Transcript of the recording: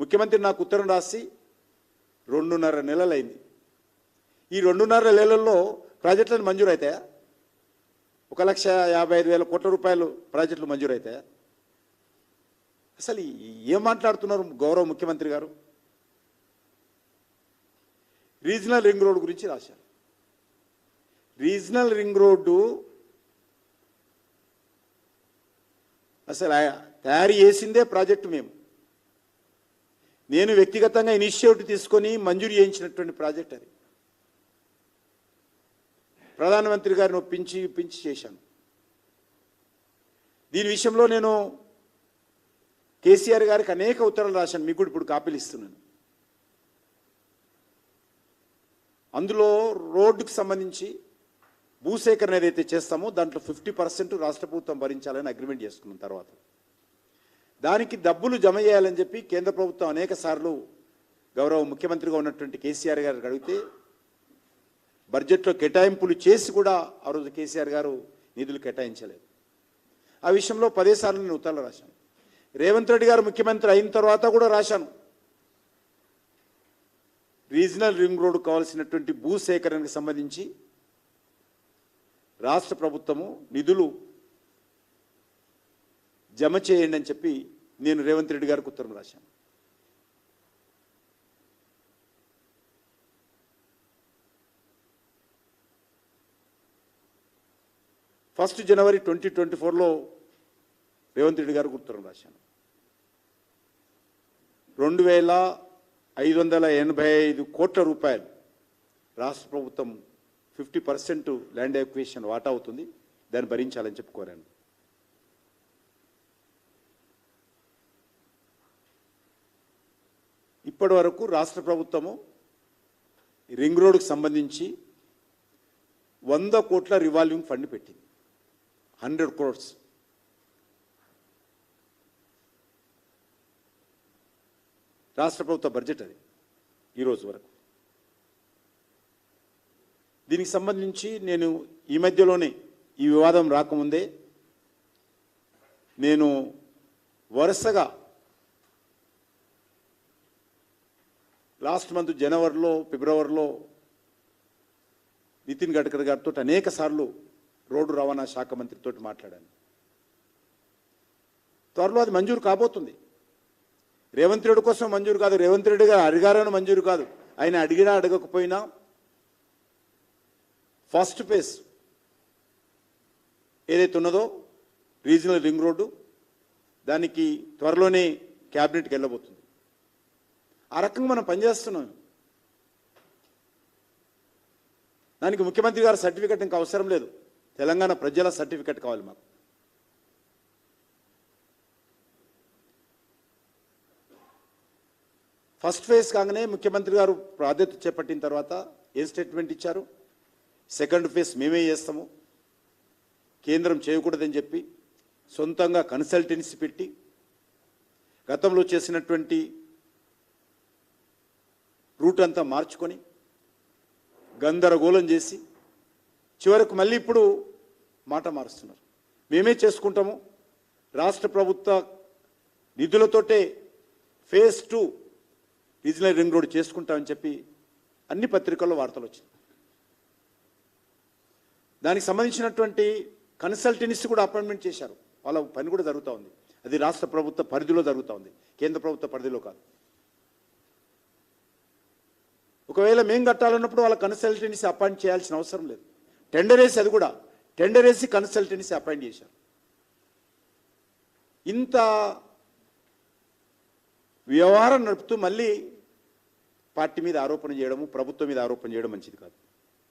ముఖ్యమంత్రి నాకు ఉత్తరం రాసి రెండున్నర నెలలైంది. ఈ రెండున్నర నెలల్లో ప్రాజెక్టులను మంజూరు అవుతాయా ఒక లక్ష యాభై ఐదు వేల కోట్ల రూపాయలు ప్రాజెక్టులు మంజూరు అవుతాయా అసలు ఏం మాట్లాడుతున్నారు గౌరవ ముఖ్యమంత్రి గారు? రీజనల్ రింగ్ రోడ్ గురించి రాశారు. రీజనల్ రింగ్ రోడ్డు అసలు తయారు చేసిందే ప్రాజెక్టు మేము. నేను వ్యక్తిగతంగా ఇనిషియేటివ్ తీసుకొని మంజూరు చేయించినటువంటి ప్రాజెక్ట్ అది. ప్రధానమంత్రి గారిని ఒప్పించి పించి చేశాను. దీని విషయంలో నేను కేసీఆర్ గారికి అనేక ఉత్తరాలు రాశాను. మీకు ఇప్పుడు కాపీలు ఇస్తున్నాను. అందులో రోడ్డుకు సంబంధించి భూసేకరణ ఏదైతే చేస్తామో దాంట్లో ఫిఫ్టీ పర్సెంట్ రాష్ట్ర ప్రభుత్వం భరించాలని అగ్రిమెంట్ చేసుకున్న తర్వాత. దానికి డబ్బులు జమ చేయాలని చెప్పి కేంద్ర ప్రభుత్వం అనేక సార్లు గౌరవ ముఖ్యమంత్రిగా ఉన్నటువంటి కేసీఆర్ గారికి అడిగితే బడ్జెట్లో కేటాయింపులు చేసి కూడా ఆ రోజు కేసీఆర్ గారు నిధులు కేటాయించలేదు. ఆ విషయంలో పదే సార్లు నేను ఉత్తరాలు రాశాను. రేవంత్ రెడ్డి గారు ముఖ్యమంత్రి అయిన తర్వాత కూడా రాశాను. రీజనల్ రింగ్ రోడ్డు కావాల్సినటువంటి భూసేకరణకు సంబంధించి రాష్ట్ర ప్రభుత్వము నిధులు జమ చేయండి అని చెప్పి నేను రేవంత్ రెడ్డి గారికి ఉత్తరం రాశాను. ఫస్ట్ జనవరి ట్వంటీ ట్వంటీ ఫోర్లో రేవంత్ రెడ్డి గారికి ఉత్తరం రాశాను. రెండు వేల ఐదు వందల ఎనభై ఐదు కోట్ల రూపాయలు రాష్ట్ర ప్రభుత్వం ఫిఫ్టీ పర్సెంట్ ల్యాండ్ ఎక్వేషన్ వాటా అవుతుంది. దాన్ని భరించాలని చెప్పి కోరాను. ఇప్పటి వరకు రాష్ట్ర ప్రభుత్వము రింగ్ రోడ్డుకు సంబంధించి వంద కోట్ల రివాల్వింగ్ ఫండ్ పెట్టింది. Hundred crores. రాష్ట్ర ప్రభుత్వ బడ్జెట్ అది ఈరోజు వరకు. దీనికి సంబంధించి నేను ఈ మధ్యలోనే ఈ వివాదం రాకముందే నేను వరుసగా లాస్ట్ మంత్ జనవరిలో ఫిబ్రవరిలో నితిన్ గడ్కరీ గారితో అనేక సార్లు రోడ్డు రవాణా శాఖ మంత్రితో మాట్లాడాను. త్వరలో అది మంజూరు కాబోతుంది. రేవంత్ రెడ్డి కోసం మంజూరు కాదు. రేవంత్ రెడ్డి గారు అడిగారని మంజూరు కాదు. ఆయన అడిగినా అడగకపోయినా ఫస్ట్ ఫేజ్ ఏదైతే ఉన్నదో రీజనల్ రింగ్ రోడ్డు దానికి త్వరలోనే క్యాబినెట్కి వెళ్ళబోతుంది. ఆ రకంగా మనం పనిచేస్తున్నాం. దానికి ముఖ్యమంత్రి గారి సర్టిఫికెట్ ఇంకా అవసరం లేదు. తెలంగాణ ప్రజల సర్టిఫికెట్ కావాలి మాకు. ఫస్ట్ ఫేజ్ కాగానే ముఖ్యమంత్రి గారు ప్రాధాన్యత చేపట్టిన తర్వాత ఏ స్టేట్మెంట్ ఇచ్చారు? సెకండ్ ఫేజ్ మేమే చేస్తాము. కేంద్రం చేయకూడదని చెప్పి సొంతంగా కన్సల్టెన్సీ పెట్టి గతంలో చేసినటువంటి రూట్ అంతా మార్చుకొని గందరగోళం చేసి చివరకు మళ్ళీ ఇప్పుడు మాట మారుస్తున్నారు. మేమే చేసుకుంటాము. రాష్ట్ర ప్రభుత్వ నిధులతోటే phase two regional ring road చేసుకుంటామని చెప్పి అన్ని పత్రికల్లో వార్తలు వచ్చింది దానికి సంబంధించినటువంటి కన్సల్టెన్సీ కూడా అపాయింట్మెంట్ చేశారు. వాళ్ళ పని కూడా జరుగుతూ ఉంది. అది రాష్ట్ర ప్రభుత్వ పరిధిలో జరుగుతూ ఉంది. కేంద్ర ప్రభుత్వ పరిధిలో కాదు. ఒకవేళ మేము కట్టాలన్నప్పుడు వాళ్ళ కన్సల్టెన్సీ అపాయింట్ చేయాల్సిన అవసరం లేదు. టెండర్ వేసి అది కూడా టెండర్ వేసి కన్సల్టెన్సీ అపాయింట్ చేశారు. ఇంత వ్యవహారం నడుపుతూ మళ్ళీ పార్టీ మీద ఆరోపణ చేయడము ప్రభుత్వం మీద ఆరోపణ చేయడం మంచిది కాదు.